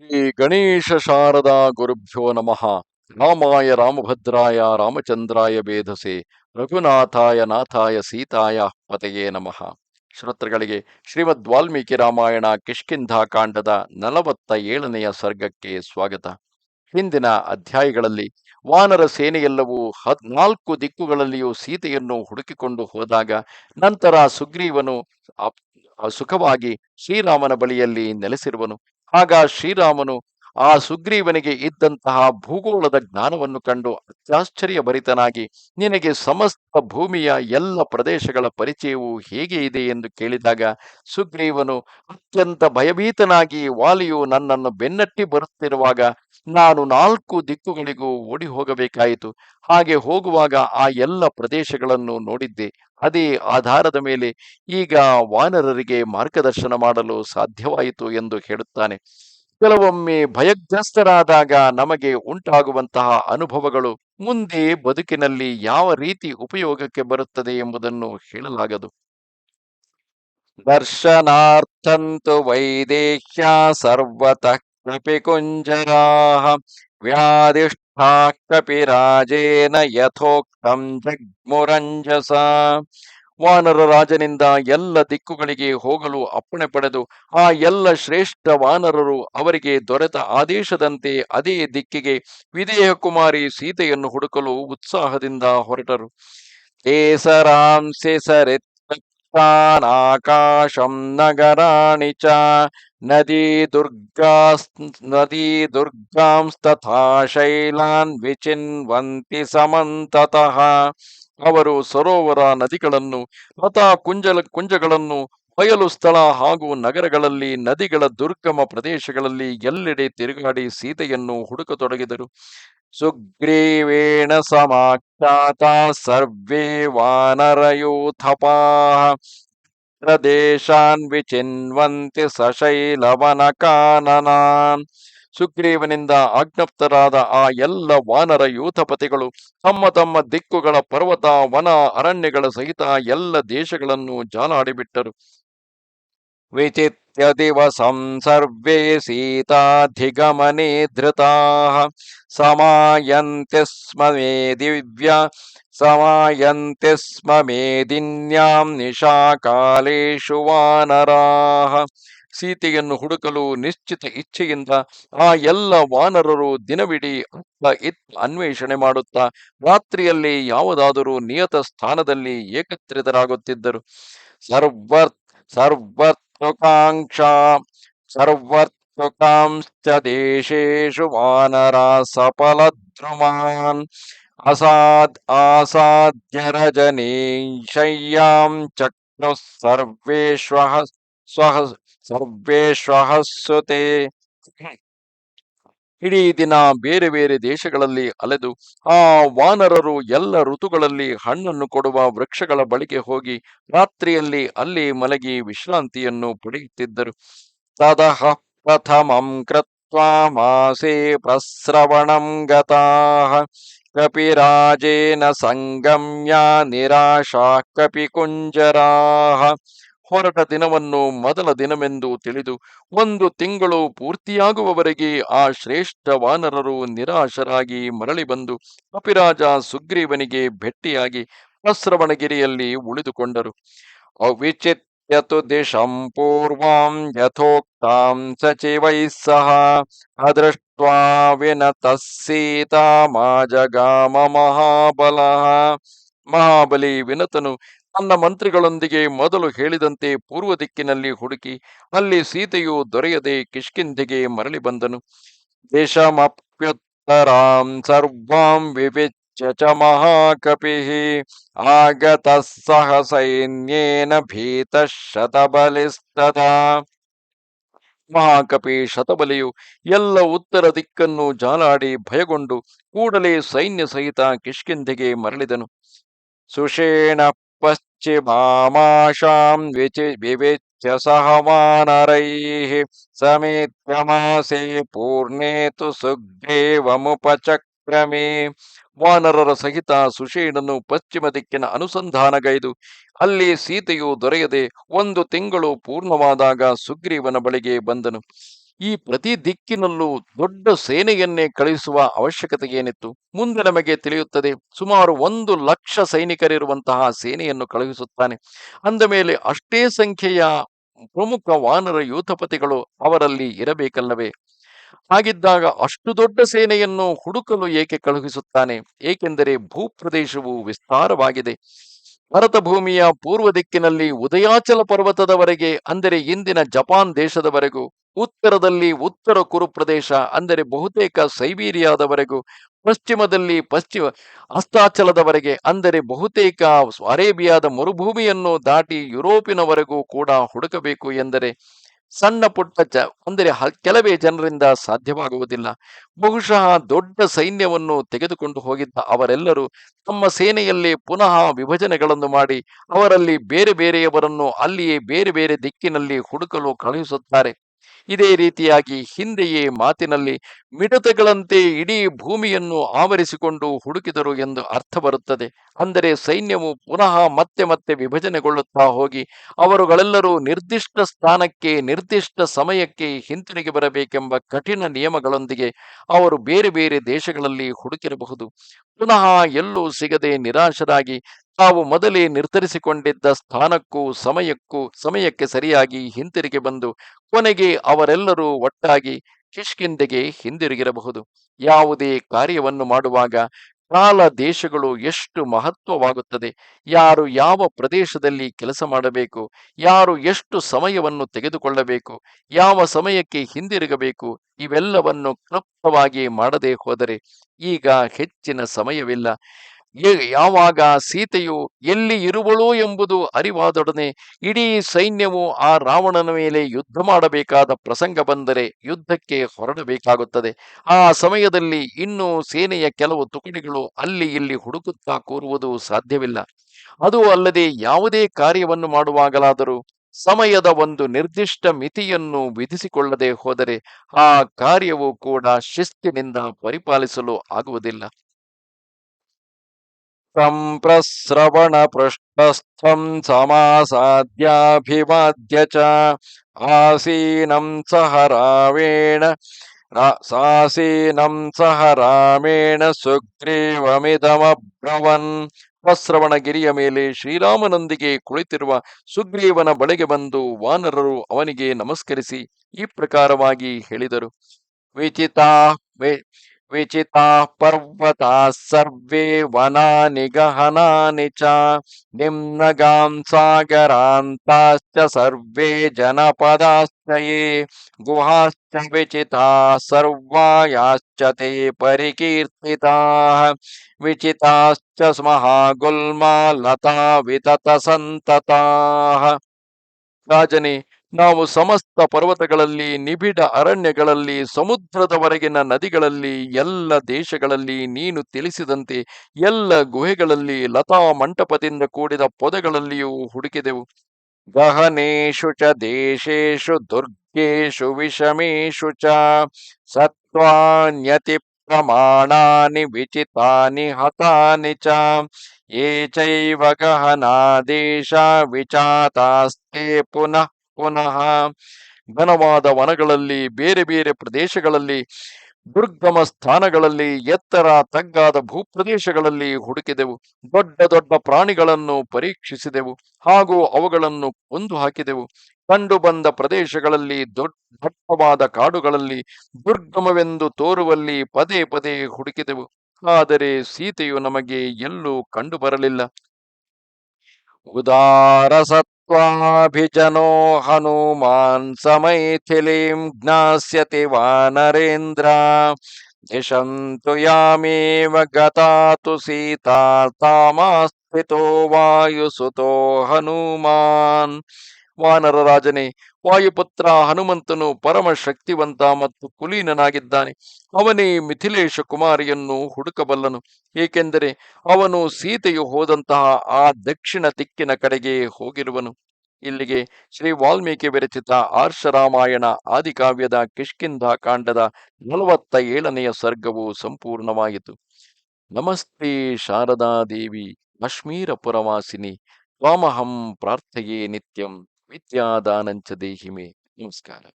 ಶ್ರೀ ಗಣೇಶ ಶಾರದಾ ಗುರುಭ್ಯೋ ನಮಃ. ರಾಮಾಯ ರಾಮಭದ್ರಾಯ, ರಾಮಚಂದ್ರಾಯ ಬೇಧಸೆ ರಘುನಾಥಾಯ, ನಾಥಾಯ, ಸೀತಾಯ ಪತೆಯೇ ನಮಃ. ಶ್ರೋತೃಗಳಿಗೆ ಶ್ರೀಮದ್ ವಾಲ್ಮೀಕಿ ರಾಮಾಯಣ ಕಿಷ್ಕಿಂಧಾ ಕಾಂಡದ ನಲವತ್ತ ಏಳನೆಯ ಸರ್ಗಕ್ಕೆ ಸ್ವಾಗತ. ಹಿಂದಿನ ಅಧ್ಯಾಯಗಳಲ್ಲಿ ವಾನರ ಸೇನೆಯೆಲ್ಲವೂ ಹದ್ನಾಲ್ಕು ದಿಕ್ಕುಗಳಲ್ಲಿಯೂ ಸೀತೆಯನ್ನು ಹುಡುಕಿಕೊಂಡು ಹೋದಾಗ ನಂತರ ಸುಗ್ರೀವನು ಸುಖವಾಗಿ ಶ್ರೀರಾಮನ ಬಳಿಯಲ್ಲಿ ನೆಲೆಸಿರುವನು. ಆಗ ಶ್ರೀರಾಮನು ಆ ಸುಗ್ರೀವನಿಗೆ ಇದ್ದಂತಹ ಭೂಗೋಳದ ಜ್ಞಾನವನ್ನು ಕಂಡು ಅತ್ಯಾಶ್ಚರ್ಯ ಭರಿತನಾಗಿ ನಿನಗೆ ಸಮಸ್ತ ಭೂಮಿಯ ಎಲ್ಲ ಪ್ರದೇಶಗಳ ಪರಿಚಯವು ಹೇಗೆ ಇದೆ ಎಂದು ಕೇಳಿದಾಗ, ಸುಗ್ರೀವನು ಅತ್ಯಂತ ಭಯಭೀತನಾಗಿ ವಾಲಿಯು ನನ್ನನ್ನು ಬೆನ್ನಟ್ಟಿ ಬರುತ್ತಿರುವಾಗ ನಾನು ನಾಲ್ಕು ದಿಕ್ಕುಗಳಿಗೂ ಓಡಿ ಹೋಗಬೇಕಾಯಿತು ಹಾಗೆ ಹೋಗುವಾಗ ಆ ಎಲ್ಲ ಪ್ರದೇಶಗಳನ್ನು ನೋಡಿದ್ದೆ. ಅದೇ ಆಧಾರದ ಮೇಲೆ ಈಗ ವಾನರರಿಗೆ ಮಾರ್ಗದರ್ಶನ ಮಾಡಲು ಸಾಧ್ಯವಾಯಿತು ಎಂದು ಹೇಳುತ್ತಾನೆ. ಕೆಲವೊಮ್ಮೆ ಭಯಗ್ರಸ್ತರಾದಾಗ ನಮಗೆ ಉಂಟಾಗುವಂತಹ ಅನುಭವಗಳು ಮುಂದೆ ಬದುಕಿನಲ್ಲಿ ಯಾವ ರೀತಿ ಉಪಯೋಗಕ್ಕೆ ಬರುತ್ತದೆ ಎಂಬುದನ್ನು ಹೇಳಲಾಗದು. ದರ್ಶನಾರ್ಥಂತು ವೈದೇಹ್ಯ ಸರ್ವತಃ ಕಪಿಕುಂಜರಾಹ ವ್ಯಾಧಿಷ್ಠಾ ಕಪಿರಾಜೇನ ಯಥೋಕ್ತಂ ಜಗ್ಮುರಂಜಸ ವಾನರ ರಾಜನಿಂದ ಎಲ್ಲ ದಿಕ್ಕುಗಳಿಗೆ ಹೋಗಲು ಅಪ್ಪಣೆ ಪಡೆದು ಆ ಎಲ್ಲ ಶ್ರೇಷ್ಠ ವಾನರರು ಅವರಿಗೆ ದೊರೆತ ಆದೇಶದಂತೆ ಅದೇ ದಿಕ್ಕಿಗೆ ವಿಧೇಯ ಕುಮಾರಿ ಸೀತೆಯನ್ನು ಹುಡುಕಲು ಉತ್ಸಾಹದಿಂದ ಹೊರಟರು. ಆಕಾಶಂ ನಗರಾಣಿ ಚ ನದಿ ದುರ್ಗಾ ನದಿ ದುರ್ಗಾಂಸ್ತಥಾ ಶೈಲಾನ್ ವಿಚಿನ್ವಂತಿ ಸಮಂತತಃ ಅವರು ಸರೋವರ ನದಿಗಳನ್ನು, ಲತಾ ಕುಂಜಲ, ಕುಂಜಗಳನ್ನು ಬಯಲು ಸ್ಥಳ ಹಾಗೂ ನಗರಗಳಲ್ಲಿ, ನದಿಗಳ ದುರ್ಗಮ ಪ್ರದೇಶಗಳಲ್ಲಿ ಎಲ್ಲೆಡೆ ತಿರುಗಾಡಿ ಸೀತೆಯನ್ನು ಹುಡುಕತೊಡಗಿದರು. ಸುಗ್ರೀವೇಣ ಸಮಾಖ್ಯಾತ ಸರ್ವೇ ವಾನರಯೂಥಪಾಹ. ಪ್ರದೇಶಾನ್ ವಿಚಿನ್ವಂತಿ ಸಶೈಲವನ ಕಾನನಾನ್ ಸುಗ್ರೀವನಿಂದ ಆಜ್ಞಪ್ತರಾದ ಆ ಎಲ್ಲ ವಾನರ ಯೂಥಪತಿಗಳು ತಮ್ಮ ತಮ್ಮ ದಿಕ್ಕುಗಳ ಪರ್ವತ, ವನ, ಅರಣ್ಯಗಳ ಸಹಿತ ಎಲ್ಲ ದೇಶಗಳನ್ನು ಜಾಲಾಡಿಬಿಟ್ಟರು. ವಿಚಿತ್ಯ ದಿವಸಂ ಸರ್ವೇ ಸೀತಾಧಿಗಮನೆ ಧೃತಾ ಸಮಯಂತೆ ಸ್ಮ ಮೇ ದಿವ್ಯ, ಸಮಾಯಂತೆ ಸ್ಮ ಮೇದಿನ್ಯಾಂ ನಿಶಾಕಾಲೇಶು ಸೀತೆಯನ್ನು ಹುಡುಕಲು ನಿಶ್ಚಿತ ಇಚ್ಛೆಯಿಂದ ಆ ಎಲ್ಲ ವಾನರರು ದಿನವಿಡೀ ಇತ್ತ ಅನ್ವೇಷಣೆ ಮಾಡುತ್ತಾ ರಾತ್ರಿಯಲ್ಲಿ ಯಾವುದಾದರೂ ನಿಯತ ಸ್ಥಾನದಲ್ಲಿ ಏಕತ್ರಿತರಾಗುತ್ತಿದ್ದರು. ಸರ್ವರ್ ಸರ್ವತ್ವಕಾಂಕ್ಷ ಸರ್ವತ್ವಕಾಂಶ್ಚ ದೇಶೇಶು ವಾನರ ಸಫಲದ್ರುಮಾನ್, ಅಸಾದ್ ಆಸಾದ್ಯ ರಜನೀಶಯ್ಯಾಂ ಚಕ್ರ ಸರ್ವೇಶ್ವ ಸ್ವಹ ಸರ್ವೇಶ್ವಹಸ್ಸುತೆ ಇಡೀ ದಿನ ಬೇರೆ ಬೇರೆ ದೇಶಗಳಲ್ಲಿ ಅಲೆದು, ಆ ವಾನರರು ಎಲ್ಲ ಋತುಗಳಲ್ಲಿ ಹಣ್ಣನ್ನು ಕೊಡುವ ವೃಕ್ಷಗಳ ಬಳಿಗೆ ಹೋಗಿ ರಾತ್ರಿಯಲ್ಲಿ ಅಲ್ಲಿ ಮಲಗಿ ವಿಶ್ರಾಂತಿಯನ್ನು ಪಡೆಯುತ್ತಿದ್ದರು. ತದಹ ಪ್ರಥಮಂ ಕೃತ್ವಾ ಮಾಸೆ ಪ್ರಸ್ರವಣಂ ಗತಾಃ ಕಪಿರಾಜೇನ ಸಂಗಮ್ಯ ನಿರಾಶಾ ಕಪಿಕುಂಜರಾಹ. ಹೊರಟ ದಿನವನ್ನು ಮೊದಲ ದಿನವೆಂದು ತಿಳಿದು ಒಂದು ತಿಂಗಳು ಪೂರ್ತಿಯಾಗುವವರೆಗೆ ಆ ಶ್ರೇಷ್ಠ ವಾನರರು ನಿರಾಶರಾಗಿ ಮರಳಿ ಬಂದು ಕಪಿರಾಜ ಸುಗ್ರೀವನಿಗೆ ಭೆಟ್ಟಿಯಾಗಿ ಅಶ್ರವಣಗಿರಿಯಲ್ಲಿ ಉಳಿದುಕೊಂಡರು. ಅವಿಚಿತ್ಯತು ದಿಶಂ ಪೂರ್ವಾಂ ಯಥೋಕ್ತಾಂ ಸಚಿವೈಸ್ಸಹ ಸಹ ಅದೃಷ್ಟ್ವಾ ವಿನತ ಸೀತಾ ಮಾಜಗಾಮ ಮಹಾಬಲಃ. ಮಹಾಬಲಿ ವಿನತನು ತನ್ನ ಮಂತ್ರಿಗಳೊಂದಿಗೆ ಮೊದಲು ಹೇಳಿದಂತೆ ಪೂರ್ವ ದಿಕ್ಕಿನಲ್ಲಿ ಹುಡುಕಿ, ಅಲ್ಲಿ ಸೀತೆಯು ದೊರೆಯದೆ ಕಿಷ್ಕಿಂಧೆಗೆ ಮರಳಿ ಬಂದನು. ಸರ್ವಾಂ ವಿವಿಚ್ಯ ಚ ಮಹಾಕಪಿ, ಆಗತಃ ಸಹ ಸೈನ್ಯೇನ ಭೀತ ಶತಬಲಿಸ್ತದಾ ಮಹಾಕಪಿ ಶತಬಲಿಯು ಎಲ್ಲ ಉತ್ತರ ದಿಕ್ಕನ್ನು ಜಾಲಾಡಿ ಭಯಗೊಂಡು ಕೂಡಲೇ ಸೈನ್ಯ ಸಹಿತ ಕಿಷ್ಕಿಂಧೆಗೆ ಮರಳಿದನು. ಸುಷೇಣ ಪಶ್ಚಿಮಾಮಾಶಾಂ ವಿಚಿ ವಿವಿಚ್ಯ ಸಹ ಸಮೇತ್ಯಮಾಸೆ ಪೂರ್ಣೇತು ಸುಗ್ರೀವಮುಪಚಕ್ರಮೇ ವಾನರರ ಸಹಿತ ಸುಷೇಣನು ಪಶ್ಚಿಮ ದಿಕ್ಕಿನ ಅನುಸಂಧಾನಗೈದು ಅಲ್ಲಿ ಸೀತೆಯು ದೊರೆಯದೆ ಒಂದು ತಿಂಗಳು ಪೂರ್ಣವಾದಾಗ ಸುಗ್ರೀವನ ಬಳಿಗೆ ಬಂದನು. ಈ ಪ್ರತಿ ದಿಕ್ಕಿನಲ್ಲೂ ದೊಡ್ಡ ಸೇನೆಯನ್ನೇ ಕಳುಹಿಸುವ ಅವಶ್ಯಕತೆ ಏನಿತ್ತು ಮುಂದೆ ನಮಗೆ ತಿಳಿಯುತ್ತದೆ, ಸುಮಾರು ಒಂದು ಲಕ್ಷ ಸೈನಿಕರಿರುವಂತಹ ಸೇನೆಯನ್ನು ಕಳುಹಿಸುತ್ತಾನೆ. ಅಂದ ಮೇಲೆ ಅಷ್ಟೇ ಸಂಖ್ಯೆಯ ಪ್ರಮುಖ ವಾನರ ಯೂಥಪತಿಗಳು ಅವರಲ್ಲಿ ಇರಬೇಕಲ್ಲವೇ? ಹಾಗಿದ್ದಾಗ ಅಷ್ಟು ದೊಡ್ಡ ಸೇನೆಯನ್ನು ಹುಡುಕಲು ಏಕೆ ಕಳುಹಿಸುತ್ತಾನೆ? ಏಕೆಂದರೆ ಭೂಪ್ರದೇಶವು ವಿಸ್ತಾರವಾಗಿದೆ. ಭರತ ಭೂಮಿಯ ಪೂರ್ವ ದಿಕ್ಕಿನಲ್ಲಿ ಉದಯಾಚಲ ಪರ್ವತದವರೆಗೆ, ಅಂದರೆ ಇಂದಿನ ಜಪಾನ್ ದೇಶದವರೆಗೂ ಉತ್ತರದಲ್ಲಿ ಉತ್ತರ ಕುರು ಪ್ರದೇಶ ಅಂದರೆ ಬಹುತೇಕ ಸೈಬೀರಿಯಾದವರೆಗೂ ಪಶ್ಚಿಮದಲ್ಲಿ ಪಶ್ಚಿಮ ಅಸ್ತಾಚಲದವರೆಗೆ, ಅಂದರೆ ಬಹುತೇಕ ಅರೇಬಿಯಾದ ಮರುಭೂಮಿಯನ್ನು ದಾಟಿ ಯುರೋಪಿನವರೆಗೂ ಕೂಡ ಹುಡುಕಬೇಕು ಎಂದರೆ ಸಣ್ಣ ಪುಟ್ಟ ಜ, ಅಂದರೆ ಕೆಲವೇ ಜನರಿಂದ ಸಾಧ್ಯವಾಗುವುದಿಲ್ಲ. ಬಹುಶಃ ದೊಡ್ಡ ಸೈನ್ಯವನ್ನು ತೆಗೆದುಕೊಂಡು ಹೋಗಿದ್ದ ಅವರೆಲ್ಲರೂ ತಮ್ಮ ಸೇನೆಯಲ್ಲಿ ಪುನಃ ವಿಭಜನೆಗಳನ್ನು ಮಾಡಿ ಅವರಲ್ಲಿ ಬೇರೆ ಬೇರೆಯವರನ್ನು ಅಲ್ಲಿಯೇ ಬೇರೆ ಬೇರೆ ದಿಕ್ಕಿನಲ್ಲಿ ಹುಡುಕಲು ಕಳುಹಿಸುತ್ತಾರೆ. ಇದೇ ರೀತಿಯಾಗಿ ಹಿಂದೆಯೇ ಮಾತಿನಲ್ಲಿ ಮಿಡತೆಗಳಂತೆ ಇಡೀ ಭೂಮಿಯನ್ನು ಆವರಿಸಿಕೊಂಡು ಹುಡುಕಿದರು ಎಂದು ಅರ್ಥ ಬರುತ್ತದೆ. ಅಂದರೆ ಸೈನ್ಯವು ಪುನಃ ಮತ್ತೆ ಮತ್ತೆ ವಿಭಜನೆಗೊಳ್ಳುತ್ತಾ ಹೋಗಿ ಅವರುಗಳೆಲ್ಲರೂ ನಿರ್ದಿಷ್ಟ ಸ್ಥಾನಕ್ಕೆ, ನಿರ್ದಿಷ್ಟ ಸಮಯಕ್ಕೆ ಹಿಂತಿರುಗಿ ಬರಬೇಕೆಂಬ ಕಠಿಣ ನಿಯಮಗಳೊಂದಿಗೆ ಅವರು ಬೇರೆ ಬೇರೆ ದೇಶಗಳಲ್ಲಿ ಹುಡುಕಿರಬಹುದು. ಪುನಃ ಎಲ್ಲೂ ಸಿಗದೆ ನಿರಾಶರಾಗಿ ತಾವು ಮೊದಲೇ ನಿರ್ಧರಿಸಿಕೊಂಡಿದ್ದ ಸ್ಥಾನಕ್ಕೂ ಸಮಯಕ್ಕೂ, ಸಮಯಕ್ಕೆ ಸರಿಯಾಗಿ ಹಿಂತಿರುಗಿ ಬಂದು ಕೊನೆಗೆ ಅವರೆಲ್ಲರೂ ಒಟ್ಟಾಗಿ ಕಿಷ್ಕಿಂದೆಗೆ ಹಿಂದಿರುಗಿರಬಹುದು. ಯಾವುದೇ ಕಾರ್ಯವನ್ನು ಮಾಡುವಾಗ ಕಾಲ ದೇಶಗಳು ಎಷ್ಟು ಮಹತ್ವವಾಗುತ್ತದೆ, ಯಾರು ಯಾವ ಪ್ರದೇಶದಲ್ಲಿ ಕೆಲಸ ಮಾಡಬೇಕು, ಯಾರು ಎಷ್ಟು ಸಮಯವನ್ನು ತೆಗೆದುಕೊಳ್ಳಬೇಕು, ಯಾವ ಸಮಯಕ್ಕೆ ಹಿಂದಿರುಗಬೇಕು, ಇವೆಲ್ಲವನ್ನು ಕ್ಲುಪ್ತವಾಗಿ ಮಾಡದೆ ಹೋದರೆ ಈಗ ಹೆಚ್ಚಿನ ಸಮಯವಿಲ್ಲ. ಯಾವಾಗ ಸೀತೆಯು ಎಲ್ಲಿ ಇರುವಳು ಎಂಬುದು ಅರಿವಾದೊಡನೆ ಇಡೀ ಸೈನ್ಯವು ಆ ರಾವಣನ ಮೇಲೆ ಯುದ್ಧ ಮಾಡಬೇಕಾದ ಪ್ರಸಂಗ ಬಂದರೆ ಯುದ್ಧಕ್ಕೆ ಹೊರಡಬೇಕಾಗುತ್ತದೆ. ಆ ಸಮಯದಲ್ಲಿ ಇನ್ನೂ ಸೇನೆಯ ಕೆಲವು ತುಕಡಿಗಳು ಅಲ್ಲಿ ಇಲ್ಲಿ ಹುಡುಕುತ್ತಾ ಕೂರುವುದು ಸಾಧ್ಯವಿಲ್ಲ. ಅದು ಅಲ್ಲದೆ ಯಾವುದೇ ಕಾರ್ಯವನ್ನು ಮಾಡುವಾಗಲಾದರೂ ಸಮಯದ ಒಂದು ನಿರ್ದಿಷ್ಟ ಮಿತಿಯನ್ನು ವಿಧಿಸಿಕೊಳ್ಳದೆ ಹೋದರೆ ಆ ಕಾರ್ಯವು ಕೂಡ ಶಿಸ್ತಿನಿಂದ ಪರಿಪಾಲಿಸಲು ಆಗುವುದಿಲ್ಲ. ಪೃಷ್ಠಸ್ಥಂ ಸಮಾಸಾದ್ಯಾಭಿವಾದ್ಯ ಚ ಆಸೀನಂ ಸಹ ರಾಮೇಣ ಸಾಸೀನಂ ಸಹ ರಾಮೇಣ ಸುಗ್ರೀವಮಿದಮಬ್ರವನ್ ಗಿರಿಯ ಮೇಲೆ ಶ್ರೀರಾಮನೊಂದಿಗೆ ಕುಳಿತಿರುವ ಸುಗ್ರೀವನ ಬಳಿಗೆ ಬಂದು ವಾನರರು ಅವನಿಗೆ ನಮಸ್ಕರಿಸಿ ಈ ಪ್ರಕಾರವಾಗಿ ಹೇಳಿದರು. ವಿಚಿತಾ विचिता पर्वता सर्वे वना गहना च निम्नगां सागरान्ताश्च सर्वे जनपद ये गुहाश्च विचिताः सर्वायाश्च ते परिकीर्तिताः। विचिताश्च स्महा गुल्मा वितत विततसन्तताः। राजनी ನಾವು ಸಮಸ್ತ ಪರ್ವತಗಳಲ್ಲಿ, ನಿಬಿಡ ಅರಣ್ಯಗಳಲ್ಲಿ, ಸಮುದ್ರದವರೆಗಿನ ನದಿಗಳಲ್ಲಿ, ಎಲ್ಲ ದೇಶಗಳಲ್ಲಿ ನೀನು ತಿಳಿಸಿದಂತೆ ಎಲ್ಲ ಗುಹೆಗಳಲ್ಲಿ ಲತಾ ಮಂಟಪದಿಂದ ಕೂಡಿದ ಪೊದೆಗಳಲ್ಲಿಯೂ ಹುಡುಕಿದೆವು. ಗಹನೇಶು ಚ, ದೇಶೇಶು, ದುರ್ಗೇಶು, ವಿಷಮೇಶು ಚ ಸತ್ವಾನ್ಯತಿ ಪ್ರಮಾಣಾನಿ, ವಿಚಿತಾನಿ, ಹತಾನಿ ಚ ಏಚೈವ ಚೈವ ಗಹನಾದೇಶ, ವಿಚಾತಾಸ್ತೆ ಪುನಃ ಪುನಃ ಘನವಾದ ವನಗಳಲ್ಲಿ, ಬೇರೆ ಬೇರೆ ಪ್ರದೇಶಗಳಲ್ಲಿ, ದುರ್ಗಮ ಸ್ಥಾನಗಳಲ್ಲಿ, ಎತ್ತರ ತಗ್ಗಾದ ಭೂಪ್ರದೇಶಗಳಲ್ಲಿ ಹುಡುಕಿದೆವು. ದೊಡ್ಡ ದೊಡ್ಡ ಪ್ರಾಣಿಗಳನ್ನು ಪರೀಕ್ಷಿಸಿದೆವು ಹಾಗೂ ಅವುಗಳನ್ನು ಕೊಂದು ಹಾಕಿದೆವು ಕಂಡು ಬಂದ ಪ್ರದೇಶಗಳಲ್ಲಿ ದೊಡ್ಡ ದಟ್ಟವಾದ ಕಾಡುಗಳಲ್ಲಿ, ದುರ್ಗಮವೆಂದು ತೋರುವಲ್ಲಿ ಪದೇ ಪದೇ ಹುಡುಕಿದೆವು. ಆದರೆ ಸೀತೆಯು ನಮಗೆ ಎಲ್ಲೂ ಕಂಡು ಬರಲಿಲ್ಲ ಉದಾರ त्वाभिजनो हनुमान समैथिलीं ज्ञास्यति वानरेन्द्र दिशंत यामेव गता तो सीता तामास्थितो वायुसुतो हनुमान्। ವಾನರ ರಾಜನೇ, ವಾಯುಪುತ್ರ ಹನುಮಂತನು ಪರಮ ಶಕ್ತಿವಂತ ಮತ್ತು ಕುಲೀನನಾಗಿದ್ದಾನೆ. ಅವನೇ ಮಿಥಿಲೇಶ ಕುಮಾರಿಯನ್ನು ಹುಡುಕಬಲ್ಲನು. ಏಕೆಂದರೆ ಅವನು ಸೀತೆಯು ಹೋದಂತಹ ಆ ದಕ್ಷಿಣ ದಿಕ್ಕಿನ ಕಡೆಗೆ ಹೋಗಿರುವನು. ಇಲ್ಲಿಗೆ ಶ್ರೀ ವಾಲ್ಮೀಕಿ ವಿರಚಿತ ಆರ್ಷರಾಮಾಯಣ ಆದಿಕಾವ್ಯದ ಕಿಷ್ಕಿಂಧ ಕಾಂಡದ ನಲವತ್ತ ಏಳನೆಯ ಸರ್ಗವು ಸಂಪೂರ್ಣವಾಯಿತು. ನಮಸ್ತೆ ಶಾರದಾ ದೇವಿ ಕಾಶ್ಮೀರ ಪುರವಾಸಿನಿ, ತ್ವಾಮಹಂ ಪ್ರಾರ್ಥೆಯೇ ನಿತ್ಯಂ. మిథ్యాదానంచ దేహిమే నమస్కారం